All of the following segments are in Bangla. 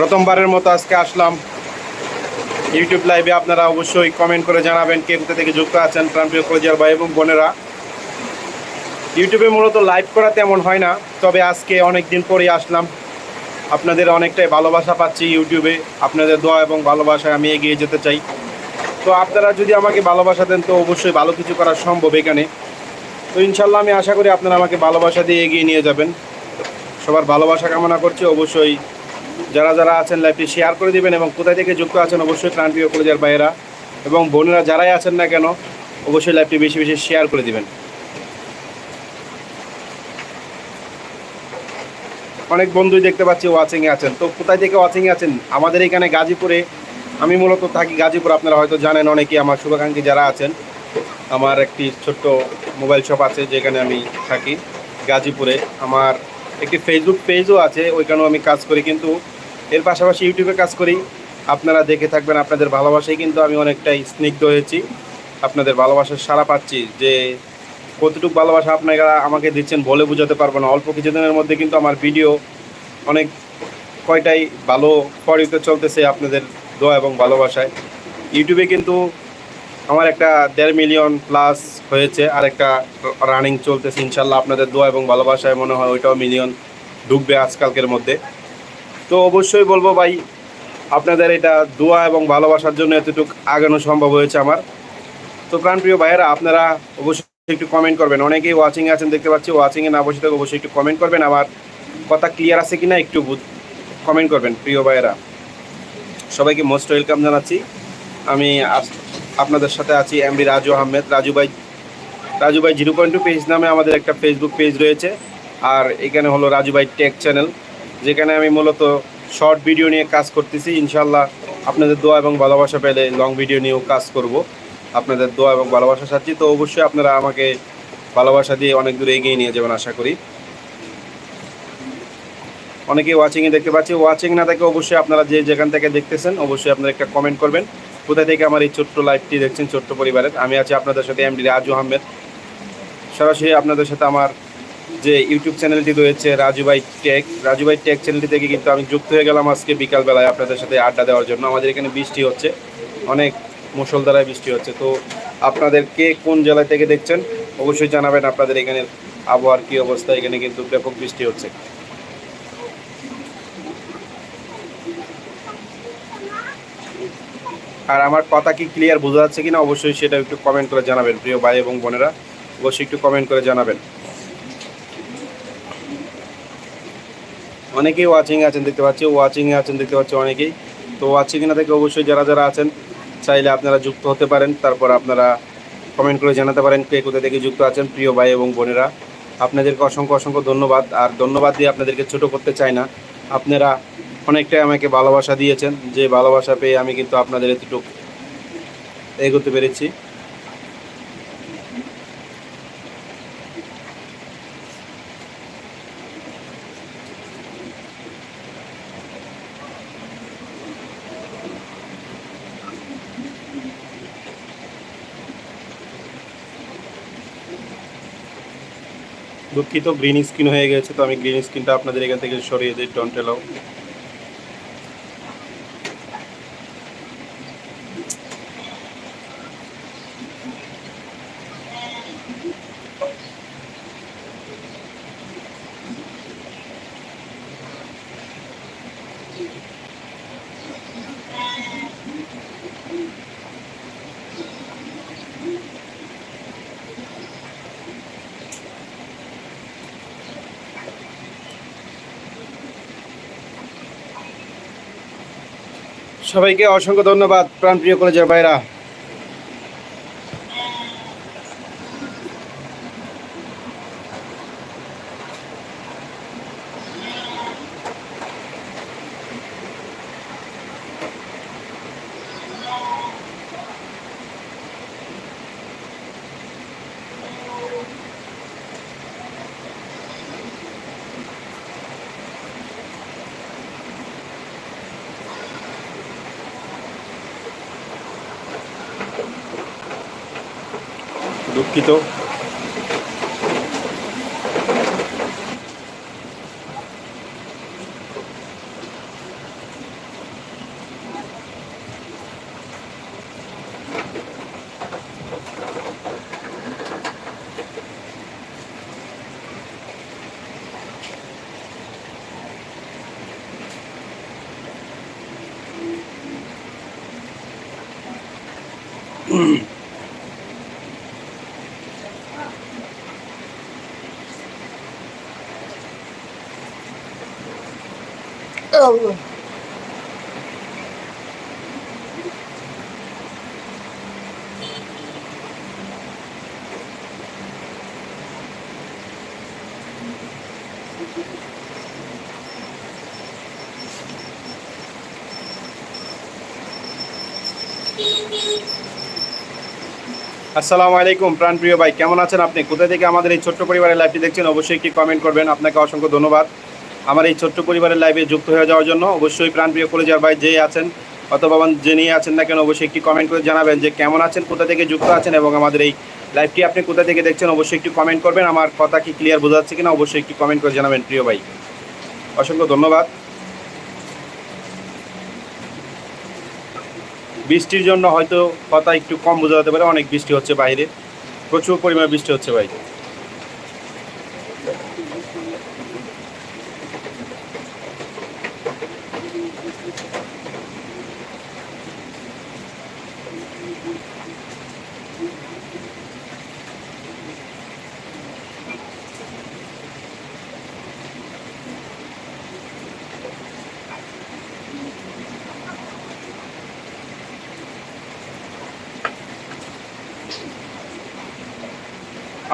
প্রথমবারের মতো আজকে আসলাম। ইউটিউব লাইভে আপনারা অবশ্যই কমেন্ট করে জানাবেন কে কোথা থেকে যুক্ত আছেন প্রাণপ্রিয় কলেজার ভাই এবং বোনেরা। ইউটিউবে মূলত লাইভ করা তেমন হয় না, তবে আজকে অনেক দিন পরেই আসলাম। আপনাদের অনেকটাই ভালোবাসা পাচ্ছি ইউটিউবে আপনাদের দোয়া এবং ভালোবাসায় আমি এগিয়ে যেতে চাই। তো আপনারা যদি আমাকে ভালোবাসা দেন, তো অবশ্যই ভালো কিছু করা সম্ভব এখানে। তো ইনশাল্লাহ আমি আশা করি আপনারা আমাকে ভালোবাসা দিয়ে এগিয়ে নিয়ে যাবেন। সবার ভালোবাসা কামনা করছি। অবশ্যই যারা যারা আছেন লাইভটি শেয়ার করে দিবেন এবং কোথায় থেকে যুক্ত আছেন অবশ্যই প্রাণপ্রিয় কলেজের বাইরা এবং বোনেরা যারাই আছেন না কেন, অবশ্যই লাইভটি বেশি বেশি শেয়ার করে দিবেন। অনেক বন্ধুই দেখতে পাচ্ছি ওয়াচিংয়ে আছেন। তো কোথায় থেকে ওয়াচিংয়ে আছেন? আমাদের এখানে গাজীপুরে, আমি মূলত থাকি গাজীপুর, আপনারা হয়তো জানেন অনেকেই, আমার শুভাকাঙ্ক্ষী যারা আছেন, আমার একটি ছোট্ট মোবাইল শপ আছে যেখানে আমি থাকি, গাজীপুরে। আমার একটি ফেসবুক পেজও আছে, ওইখানেও আমি কাজ করি, কিন্তু এর পাশাপাশি ইউটিউবে কাজ করি। আপনারা দেখে থাকবেন আপনাদের ভালোবাসায় কিন্তু আমি অনেকটাই স্নিগ্ধ হয়েছি। আপনাদের ভালোবাসার সারা পাচ্ছি যে কতটুকু ভালোবাসা আপনারা আমাকে দিচ্ছেন বলে বোঝাতে পারব না। অল্প কিছুদিনের মধ্যে কিন্তু আমার ভিডিও অনেক কয়টাই ভালো পরিতে চলতেছে আপনাদের দোয়া এবং ভালোবাসায়। ইউটিউবে কিন্তু আমার একটা দেড় মিলিয়ন প্লাস হয়েছে, আর একটা রানিং চলতেছে, ইনশাল্লাহ আপনাদের দোয়া এবং ভালোবাসায় মনে হয় ওইটাও মিলিয়ন ঢুকবে আজকালকের মধ্যে। তো অবশ্যই বলব ভাই, আপনাদের এটা দোয়া এবং ভালোবাসার জন্য এতটুকু আগানো সম্ভব হয়েছে আমার। তো প্রাণপ্রিয় ভাইয়েরা, আপনারা অবশ্যই একটু কমেন্ট করবেন। অনেকেই ওয়াচিংয়ে আছেন, দেখতে পাচ্ছি ওয়াচিংয়ে না বসে থেকে অবশ্যই একটু কমেন্ট করবেন। আমার কথা ক্লিয়ার আছে কি না একটু কমেন্ট করবেন, প্রিয় ভাইয়েরা। সবাইকে মোস্ট ওয়েলকাম জানাচ্ছি। আমি আপনাদের সাথে আছি এমডি রাজু আহমেদ। রাজু ভাই রাজু ভাই জিরো পয়েন্ট টু পেজ নামে আমাদের একটা ফেসবুক পেজ রয়েছে। আর এখানে হলো রাজু ভাই টেক চ্যানেল যেখানে আমি মূলত শর্ট ভিডিও নিয়ে কাজ করতেছি। ইনশাল্লাহ আপনাদের দোয়া এবং ভালোবাসা পেলে লং ভিডিও নিয়েও কাজ করব। আপনাদের দোয়া এবং ভালোবাসা চাচ্ছি তো অবশ্যই আপনারা আমাকে ভালোবাসা দিয়ে অনেক দূরে এগিয়ে নিয়ে যাবেন আশা করি। অনেকেই ওয়াচিংয়ে দেখতে পাচ্ছি। ওয়াচিং না থাকে অবশ্যই আপনারা যে যেখান থেকে দেখতেছেন, অবশ্যই আপনারা একটা কমেন্ট করবেন। কোথা থেকে আমার এই ছোট্ট লাইফটি দেখছেন, ছোট্ট পরিবারের? আমি আছি আপনাদের সাথে এমডি রাজু আহমেদ। সরাসরি আপনাদের সাথে আমার যে ইউটিউব চ্যানেলটি রয়েছে রাজুভাই টেক। রাজুভাই টেক চ্যানেলটি থেকে কিন্তু আমি যুক্ত হয়ে গেলাম আজকে বিকালবেলায় আপনাদের সাথে আড্ডা দেওয়ার জন্য। আমাদের এখানে বৃষ্টি হচ্ছে, অনেক মুসলধারায় বৃষ্টি হচ্ছে। তো আপনাদের কে কোন জেলা থেকে দেখছেন, অবশ্যই জানাবেন। আপনাদের এখানের আবহাওয়ার কী অবস্থা, এখানে কিন্তু ব্যাপক বৃষ্টি হচ্ছে। আর আমার কথা কি ক্লিয়ার বোঝা যাচ্ছে কিনা অবশ্যই সেটা একটু কমেন্ট করে জানাবেন, প্রিয় ভাই এবং বোনেরা। অবশ্যই একটু কমেন্ট করে জানাবেন। অনেকেই ওয়াচিং আছেন, দেখতে পাচ্ছি ওয়াচিংয়ে আছেন, দেখতে পাচ্ছি অনেকেই। তো ওয়াচিং না থেকে অবশ্যই যারা যারা আছেন, চাইলে আপনারা যুক্ত হতে পারেন, তারপর আপনারা কমেন্ট করে জানাতে পারেন কে কোথা থেকে যুক্ত আছেন, প্রিয় ভাই এবং বোনেরা। আপনাদেরকে অসংখ্য অসংখ্য ধন্যবাদ, আর ধন্যবাদ দিয়ে আপনাদেরকে ছোট করতে চাই না। আপনারা অনেকটাই আমাকে ভালোবাসা দিয়েছেন। যে ভালোবাসা পেয়ে আমি কিন্তু আপনাদের এতটুকু এগোতে পেরেছি। দুঃখিত গ্রিন স্ক্রিন হয়ে গেছে, তো আমি গ্রিন স্ক্রিনটা আপনাদের এখান থেকে সরিয়ে দিই ডন্ট সবাইকে অসংখ্য ধন্যবাদ প্রাণপ্রিয় কলেজের ভাইরা। দুঃখিত Mm-hmm. আসসালামু আলাইকুম প্রাণপ্রিয় ভাই, কেমন আছেন আপনি? কোথা থেকে আমাদের এই ছোট্ট পরিবারের লাইভটি দেখছেন, অবশ্যই একটি কমেন্ট করবেন। আপনাকে অসংখ্য ধন্যবাদ। আমার এই ছোট্ট পরিবারের লাইভে যুক্ত হয়ে যাওয়ার জন্য অবশ্যই প্রাণপ্রিয় কলেজার ভাই যেই আছেন, অথবা যিনি আছেন না কেন, অবশ্যই একটি কমেন্ট করে জানাবেন যে কেমন আছেন, কোথা থেকে যুক্ত আছেন এবং আমাদের এই লাইভটি আপনি কোথা থেকে দেখছেন, অবশ্যই একটু কমেন্ট করবেন। আমার কথা কি ক্লিয়ার বোঝা যাচ্ছে কিনা, অবশ্যই একটি কমেন্ট করে জানাবেন, প্রিয় ভাই। অসংখ্য ধন্যবাদ। বৃষ্টির জন্য হয়তো কথা একটু কম বোঝা যেতে পারে, অনেক বৃষ্টি হচ্ছে বাইরে। প্রচুর পরিমাণে বৃষ্টি হচ্ছে ভাই।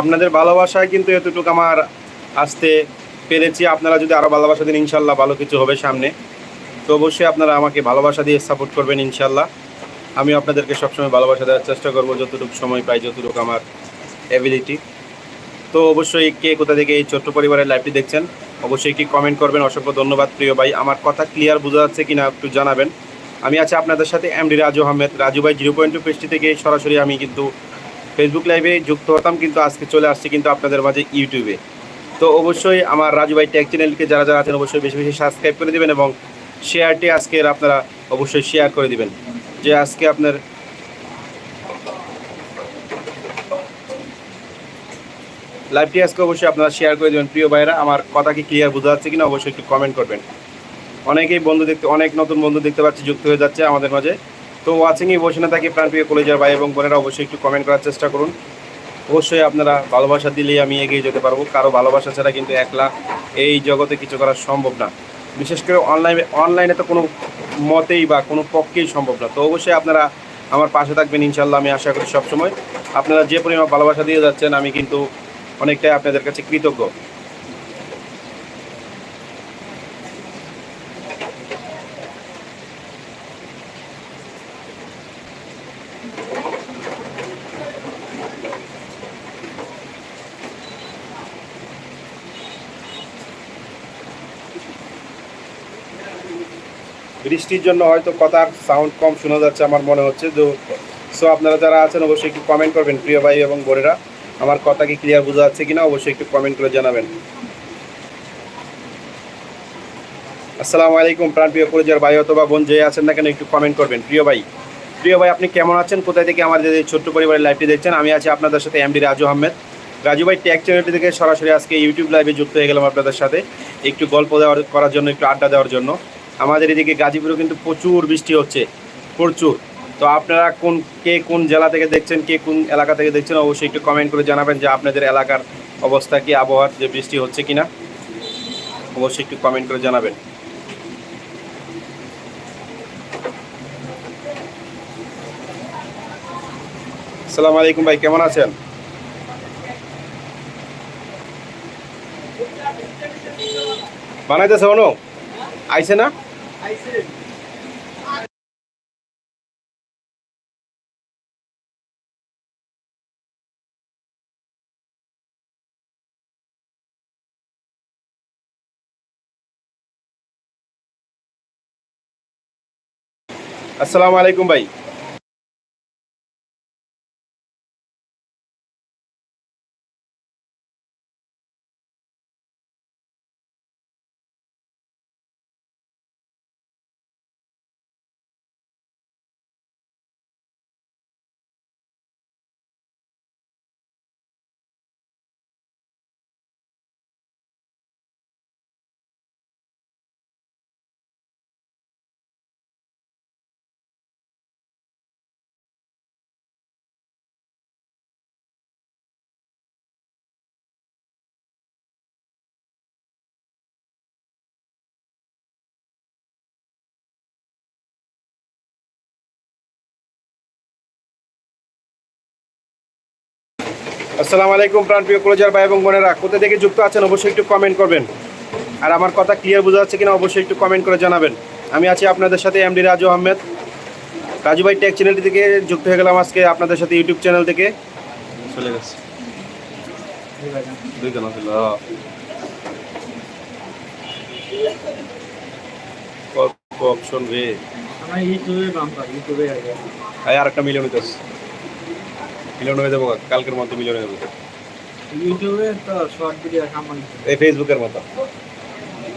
আপনাদের ভালোবাসায় কিন্তু এতটুকু আমার আসতে পেরেছি। আপনারা যদি আরও ভালোবাসা দিন, ইনশাল্লাহ ভালো কিছু হবে সামনে। তো অবশ্যই আপনারা আমাকে ভালোবাসা দিয়ে সাপোর্ট করবেন, ইনশাল্লাহ। আমি আপনাদেরকে সবসময় ভালোবাসা দেওয়ার চেষ্টা করব, যতটুকু সময় পাই, যতটুকু আমার অ্যাবিলিটি তো অবশ্যই কে কোথা থেকে এই ছোট্ট পরিবারের লাইভটি দেখছেন, অবশ্যই একটি কমেন্ট করবেন। অসংখ্য ধন্যবাদ, প্রিয় ভাই। আমার কথা ক্লিয়ার বোঝা যাচ্ছে কিনা একটু জানাবেন। আমি আছি আপনাদের সাথে এমডি রাজু আহমেদ। রাজু ভাই জিরো পয়েন্ট টু পেজটি থেকে সরাসরি আমি কিন্তু ফেসবুক লাইভে যুক্ত হতাম, কিন্তু আজকে চলে আসছি কিন্তু আপনাদের মাঝে ইউটিউবে তো অবশ্যই আমার রাজু ভাই ট্যাগ চ্যানেলকে যারা যারা আছেন, অবশ্যই বেশি বেশি সাবস্ক্রাইব করে দেবেন এবং শেয়ারটি আজকের আপনারা অবশ্যই শেয়ার করে দিবেন। যে আজকে আপনার লাইভটি আজকে অবশ্যই আপনারা শেয়ার করে দেবেন। প্রিয় ভাইরা আমার কথা কি ক্লিয়ার বোঝা যাচ্ছে কিনা অবশ্যই একটু কমেন্ট করবেন। অনেকেই বন্ধু দেখতে, অনেক নতুন বন্ধু দেখতে পাচ্ছি, যুক্ত হয়ে যাচ্ছে আমাদের মাঝে। তো ওয়াচিংয়ে বসে না থাকি প্রাণপ্রিয় কলেজের ভাই এবং বোনেরা অবশ্যই একটু কমেন্ট করার চেষ্টা করুন। অবশ্যই আপনারা ভালোবাসা দিলেই আমি এগিয়ে যেতে পারব। কারও ভালোবাসা ছাড়া কিন্তু একলা এই জগতে কিছু করা সম্ভব না। বিশেষ করে অনলাইনে অনলাইনে তো কোনো মতেই বা কোনো পক্ষেই সম্ভব না। তো অবশ্যই আপনারা আমার পাশে থাকবেন ইনশাল্লাহ আমি আশা করি সবসময়। আপনারা যে পরিমাণ ভালোবাসা দিয়ে যাচ্ছেন, আমি কিন্তু অনেকটাই আপনাদের কাছে কৃতজ্ঞ। বৃষ্টির জন্য হয়তো কথার সাউন্ড কম শোনা যাচ্ছে আমার মনে হচ্ছে। তো সো আপনারা যারা আছেন অবশ্যই একটু কমেন্ট করবেন প্রিয় ভাই এবং বোনেরা। আমার কথা কি ক্লিয়ার বোঝা যাচ্ছে কিনা অবশ্যই একটু কমেন্ট করে জানাবেন। আসসালামু আলাইকুম প্রাণ প্রিয় পরিচয় ভাই অথবা বোন যে আছেন না কেন একটু কমেন্ট করবেন। প্রিয় ভাই প্রিয় ভাই, আপনি কেমন আছেন? কোথায় থেকে আমাদের এই ছোট্ট পরিবারের লাইভটি দেখছেন? আমি আছি আপনাদের সাথে এমডি রাজু আহমেদ। রাজু ভাই ট্যাগ চ্যানেলটি থেকে সরাসরি আজকে ইউটিউব লাইভে যুক্ত হয়ে গেলাম আপনাদের সাথে। একটু গল্প দেওয়ার করার জন্য, একটু আড্ডা দেওয়ার জন্য। আমাদের এদিকে গাজীপুরে কিন্তু প্রচুর বৃষ্টি হচ্ছে, প্রচুর। তো আপনারা কোন, কে কোন জেলা থেকে দেখছেন, কে কোন এলাকা থেকে দেখছেন, অবশ্যই একটু কমেন্ট করে জানাবেন যে আপনাদের এলাকার অবস্থা কি, আবহাওয়ার যে বৃষ্টি হচ্ছে কিনা। অবশ্যই একটু কমেন্ট করে জানাবেন। আসসালামু আলাইকুম ভাই, কেমন আছেন? বানাইতেছে অনু? আইছে না? আসসালামু আলাইকুম ভাই আসসালামু আলাইকুম প্রাণপ্রিয় ক্লোজার ভাই এবং বোনেরা। কোথা থেকে যুক্ত আছেন অবশ্যই একটু কমেন্ট করবেন। আর আমার কথা ক্লিয়ার বোঝা যাচ্ছে কিনা অবশ্যই একটু কমেন্ট করে জানাবেন। আমি আছি আপনাদের সাথে এমডি রাজু আহমেদ। রাজু ভাই টেক চ্যানেলটি থেকে যুক্ত হয়ে গেলাম আজকে আপনাদের সাথে ইউটিউব চ্যানেল থেকে। চলে গেছে। দুই অপশন রে? আর একটা মিলিয়ন মিলিয়ন হয়ে যাব কালকের মধ্যে মিলিয়ন হয়ে যাব। ইউটিউবে তো শর্ট ভিডিও সামনে এই ফেসবুকের মতো।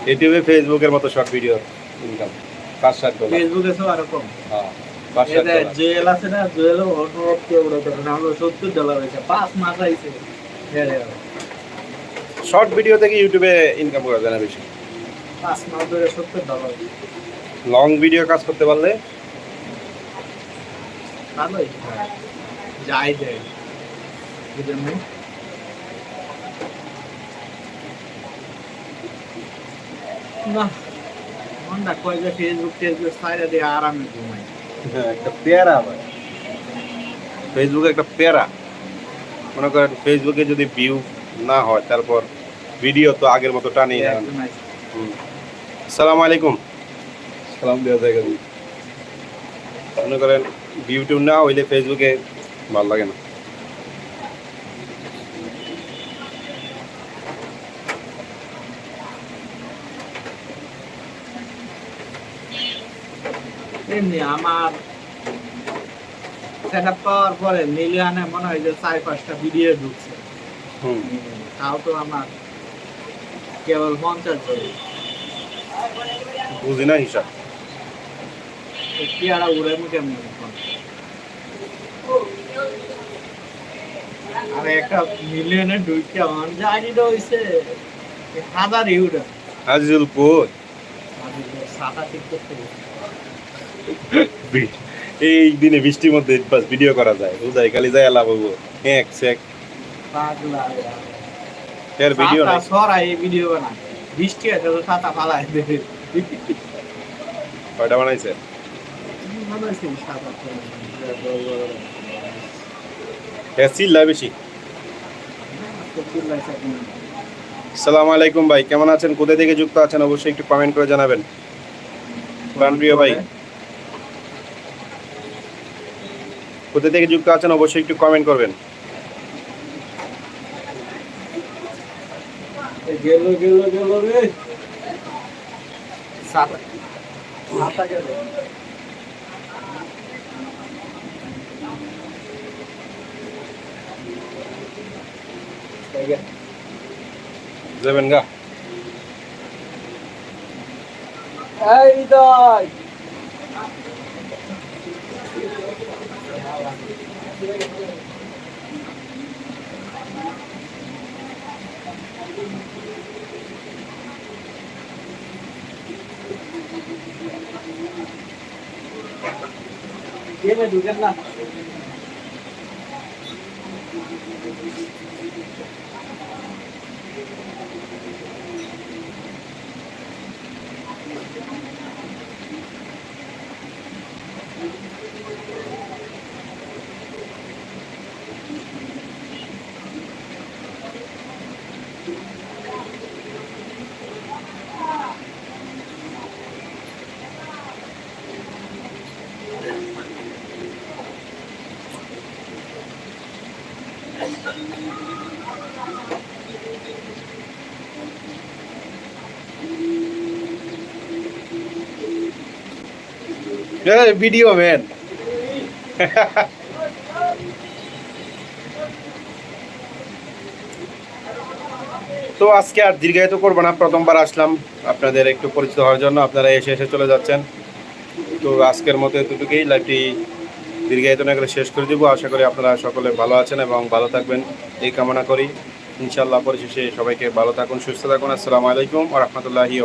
ইউটিউবে ফেসবুকের মতো শর্ট ভিডিও ইনকাম পাঁচ ষাট ডলার ফেসবুকে তো আরও কম। হ্যাঁ পাঁচ ষাট ডলার জুয়েল আছে না জুয়েল অনুরোধ কে উড়ে না হলো সত্তর ডলার হয়েছে পাঁচ মাস আইছে। শর্ট ভিডিও থেকে ইউটিউবে ইনকাম করা যায় না বেশি। পাঁচ মাস ধরে সত্তর ডলার লং ভিডিও কাজ করতে পারলে? ভালোই। যাই যায় বুঝলেন না? না মনটা কয় যে ফেসবুক টেসবুক সাইডে দিয়ে আরামে ঘুমাই একটা পেয়ারা ভাই ফেসবুকে একটা পেয়ারা। মনে করেন ফেসবুকে যদি ভিউ না হয় তারপর ভিডিও তো আগের মতো টানি সালাম আলাইকুম। সালাম দেওয়া জায়গা মনে করেন ভিউ টিউ না হইলে ফেসবুকে ভালো লাগে না। এমনি আমার সেট আপ করার পরে মিলিয়নে মনে হয় যে চার পাঁচটা ভিডিও ঢুকছে। তাও তো আমার কেবল পঞ্চাশ ধরে বুঝি না হিসাব। পেয়ারা উড়ে মুখে আর একটা মিলিয়নে ঢুকে আমার জানিটা হইছে হাজার ইউরা। আজিজুল। বি- এই দিনে বৃষ্টির মধ্যে বাস ভিডিও করা যায়। বুঝাই খালি যায় লাভ হব এক সেক। এর। ভিডিও নাই। সরাই এই ভিডিও বানা বৃষ্টি আছে তো সাদা ফালাই দেবে কয়টা বানাইছে? মনে হচ্ছে সাদা এর চিল্লা বেশি। সালাম আলাইকুম ভাই কেমন আছেন? কোথা থেকে যুক্ত আছেন? অবশ্যই একটু কমেন্ট করে জানাবেন। প্রাণপ্রিয় ভাই কোথা থেকে যুক্ত আছেন? অবশ্যই একটু কমেন্ট করবেন। গেল গেল গেল রে সাদা সাদা গেল যাবেন গা এই দাই গেলে ঢুকেন না ভিডিও ম্যান তো আজকে আর দীর্ঘায়িত করব না। প্রথমবার আসলাম আপনাদের একটু পরিচিত হওয়ার জন্য। আপনারা এসে এসে চলে যাচ্ছেন। তো আজকের মতো এতটুকুই। লাইভটি দীর্ঘায়িত না করে শেষ করে দেবো। আশা করি আপনারা সকলে ভালো আছেন এবং ভালো থাকবেন। এই কামনা করি। ইনশাল্লাহ পরিশেষে সবাইকে ভালো থাকুন, সুস্থ থাকুন। আসসালামু আলাইকুম আ রহমতুল্লাহি